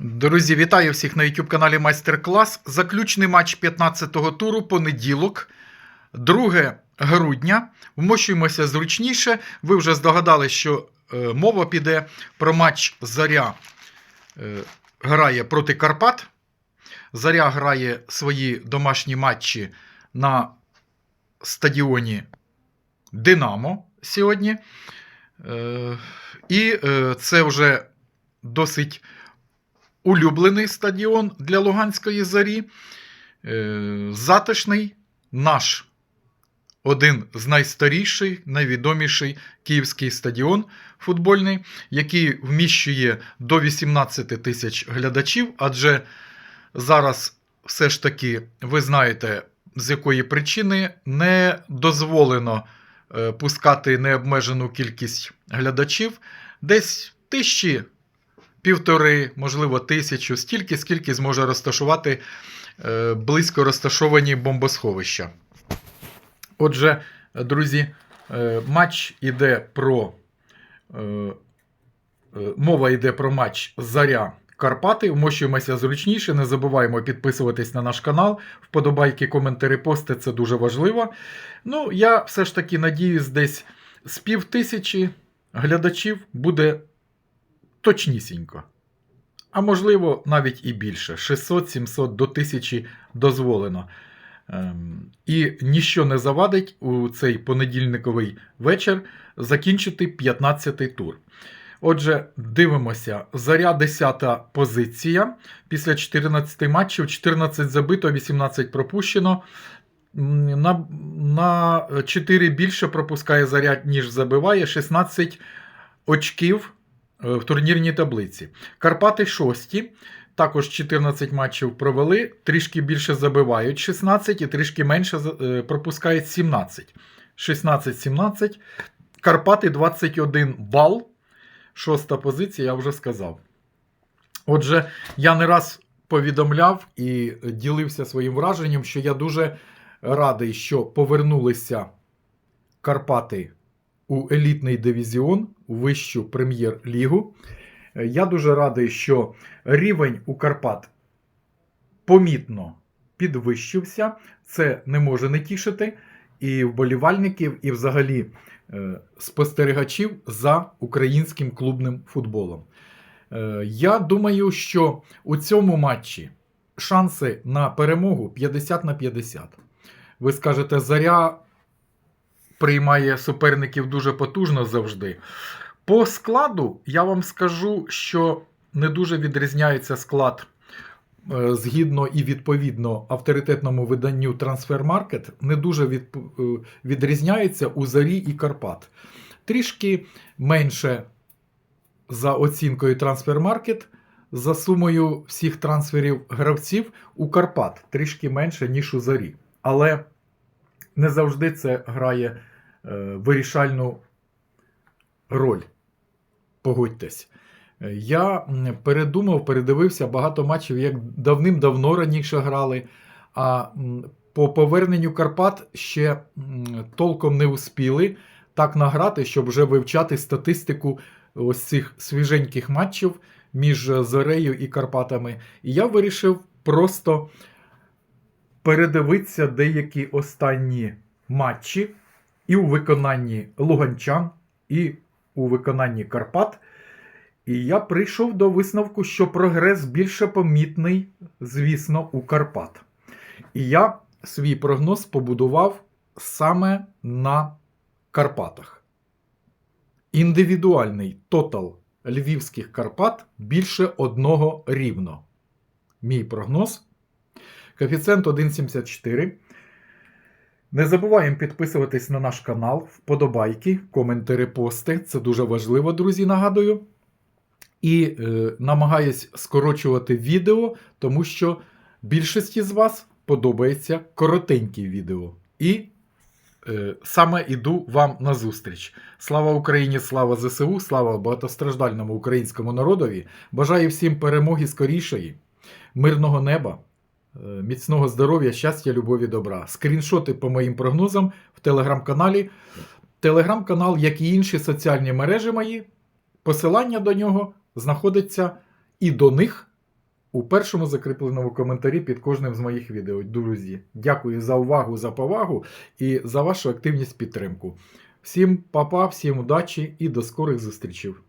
Друзі, вітаю всіх на YouTube каналі Майстер Клас. Заключний матч 15-го туру, понеділок, 2 грудня. Вмощуємося зручніше. Ви вже здогадались, що е, мова піде про матч Заря е, грає проти Карпат. Заря грає свої домашні матчі на стадіоні Динамо сьогодні. Е, і це вже досить улюблений стадіон для Луганської зарі. Е, Затишний наш один з найстаріший, найвідоміший київський стадіон футбольний, який вміщує до 18 тисяч глядачів, адже зараз все ж таки ви знаєте, з якої причини не дозволено е, пускати необмежену кількість глядачів. Десь тисячі півтори, можливо, тисячу, стільки, скільки зможе розташувати е, близько розташовані бомбосховища. Отже, друзі, е, матч іде про. е, Мова йде про матч Заря Карпати. Вмощуємося зручніше. Не забуваємо підписуватись на наш канал. Вподобайки, коментарі, пости це дуже важливо. Ну, я все ж таки надіюсь, десь з пів тисячі глядачів буде точнісінько. А можливо, навіть і більше. 600-700 до 1000 дозволено. Ем, І ніщо не завадить у цей понедільниковий вечір закінчити 15-й тур. Отже, дивимося. Заря 10 позиція. Після 14 матчів 14 забито, 18 пропущено. На, на 4 більше пропускає заряд, ніж забиває. 16 очків в турнірній таблиці. Карпати шості. Також 14 матчів провели, трішки більше забивають 16 і трішки менше е, пропускають 17. 16-17. Карпати 21 бал. Шоста позиція, я вже сказав. Отже, я не раз повідомляв і ділився своїм враженням, що я дуже радий, що повернулися Карпати у елітний дивізіон, у вищу прем'єр-лігу. Е, Я дуже радий, що рівень у Карпат помітно підвищився. Це не може не тішити і вболівальників, і взагалі е, спостерігачів за українським клубним футболом. Е, Я думаю, що у цьому матчі шанси на перемогу 50 на 50. Ви скажете, заря приймає суперників дуже потужно завжди. По складу я вам скажу, що не дуже відрізняється склад е, згідно і відповідно авторитетному виданню Transfermarket, не дуже відп- е, відрізняється у Зарі і Карпат. Трішки менше за оцінкою Transfermarket, за сумою всіх трансферів гравців у Карпат трішки менше, ніж у Зарі. Але не завжди це грає е, вирішальну роль. Погодьтесь. Е, Я передумав, передивився багато матчів, як давним-давно раніше грали. А по поверненню Карпат ще толком не успіли так награти, щоб вже вивчати статистику ось цих свіженьких матчів між е, Зорею і Карпатами. І я вирішив просто передивитися деякі останні матчі і у виконанні Луганчан, і у виконанні Карпат. І я прийшов до висновку, що прогрес більше помітний, звісно, у Карпат. І я свій прогноз побудував саме на Карпатах. Індивідуальний тотал львівських Карпат більше одного рівно. Мій прогноз. Коефіцієнт 1,74. Не забуваємо підписуватись на наш канал, вподобайки, коментарі, пости. Це дуже важливо, друзі, нагадую. І е, намагаюсь скорочувати відео, тому що більшості з вас подобається коротенькі відео. І е, саме іду вам на зустріч. Слава Україні, слава ЗСУ, слава багатостраждальному українському народові. Бажаю всім перемоги скорішої, мирного неба, міцного здоров'я, щастя, любові, добра. Скріншоти по моїм прогнозам в телеграм-каналі. Телеграм-канал, як і інші соціальні мережі мої, посилання до нього знаходиться і до них у першому закріпленому коментарі під кожним з моїх відео. Друзі, дякую за увагу, за повагу і за вашу активність підтримку. Всім па-па, всім удачі і до скорих зустрічей!